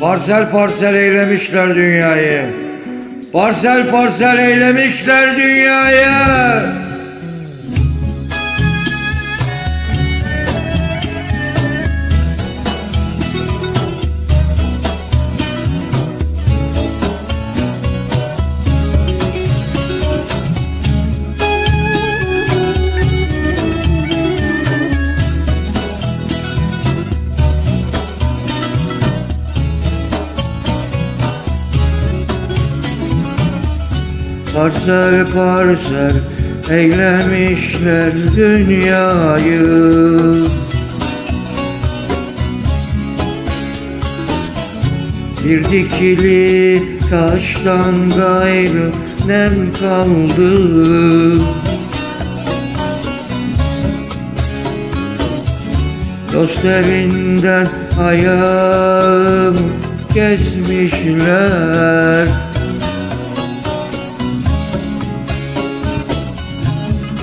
Parsel parsel eylemişler dünyayı. Parsel parsel eylemişler dünyayı. Parsel parsel eylemişler dünyayı. Bir dikili taştan gayrı nem kaldı Dost evinden ayağım kesmişler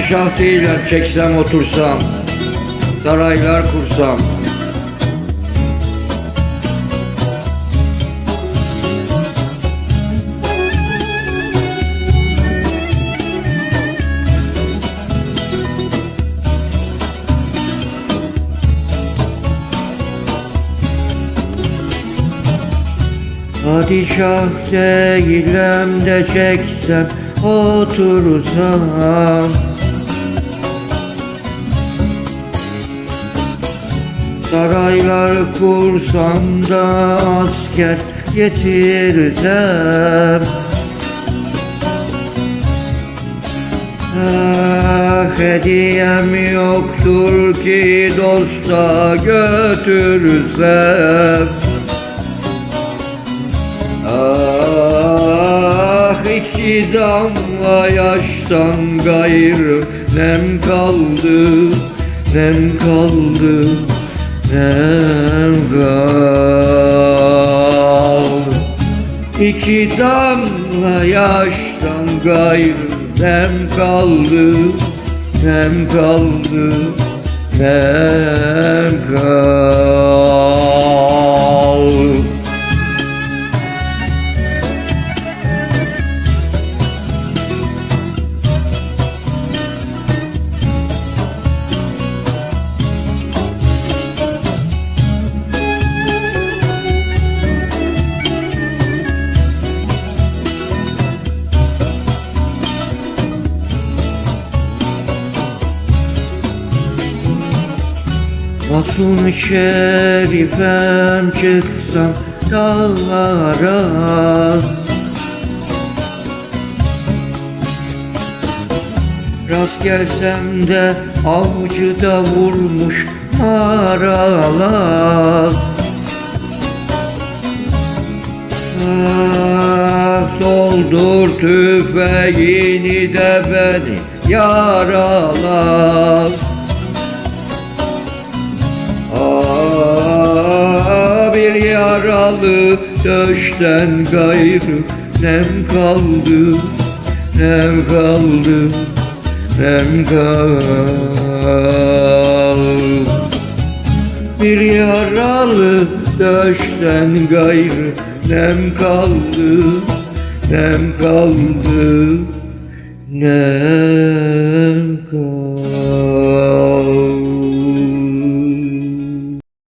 Padişah değilim çeksem otursam Saraylar kursam. Padişah değilim de çeksem otursam Saraylar kursam da asker getirsem Ah hediyem yoktur ki dosta götürsem. Ah iki damla yaştan gayrı nem kaldı Nem kaldı Kaldı İki damla yaştan gayrı nem kaldı Nem kaldı Nem kaldı Masum şerifem çıksam dağlara. Rast gelsem de avcıda vurmuş maralar Ah doldur tüfeğini de beni yaralar Yaralı döşten gayrı nem kaldı Nem kaldı Nem kaldı. Bir yaralı döşten gayrı Nem kaldı Nem kaldı Nem kaldı.